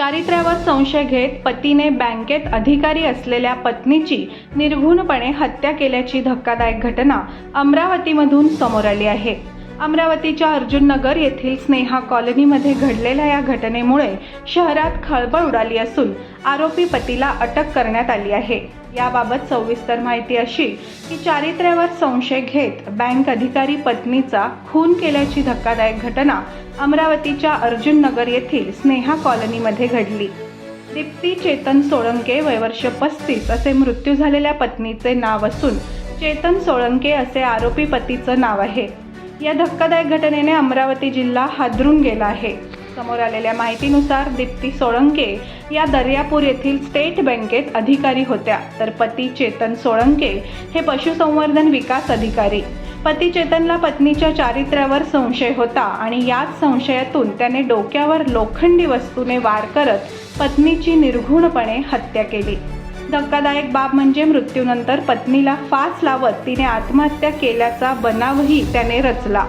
चारित्र्यावर संशय घेत पतीने बँकेत अधिकारी असलेल्या पत्नीची निर्घुणपणे हत्या केल्याची धक्कादायक घटना अमरावतीमधून समोर आली आहे. अमरावतीच्या अर्जुननगर येथील स्नेहा कॉलनीमध्ये घडलेल्या या घटनेमुळे शहरात खळबळ उडाली असून आरोपी पतीला अटक करण्यात आली आहे. याबाबत सविस्तर माहिती अशी की चारित्र्यावर संशय घेत बँक अधिकारी पत्नीचा खून केल्याची धक्कादायक घटना अमरावतीच्या अर्जुननगर येथील स्नेहा कॉलनीमध्ये घडली. दीप्ती चेतन सोळंके वयवर्ष पस्तीस असे मृत्यू झालेल्या पत्नीचे नाव असून चेतन सोळंके असे आरोपी पतीचं नाव आहे. या धक्कादायक घटनेने अमरावती जिल्हा हादरून गेला आहे. समोर आलेल्या माहितीनुसार दीप्ती सोळंके या दर्यापूर येथील स्टेट बँकेत अधिकारी होत्या. तर पती चेतन सोळंके हे पशुसंवर्धन विकास अधिकारी. पती चेतनला पत्नीच्या चारित्र्यावर संशय होता आणि याच संशयातून त्याने डोक्यावर लोखंडी वस्तूने वार करत पत्नीची निर्घुणपणे हत्या केली. धक्कादायक बाब म्हणजे मृत्यूनंतर पत्नीला फास लावत तिने आत्महत्या केल्याचा बनावही त्याने रचला.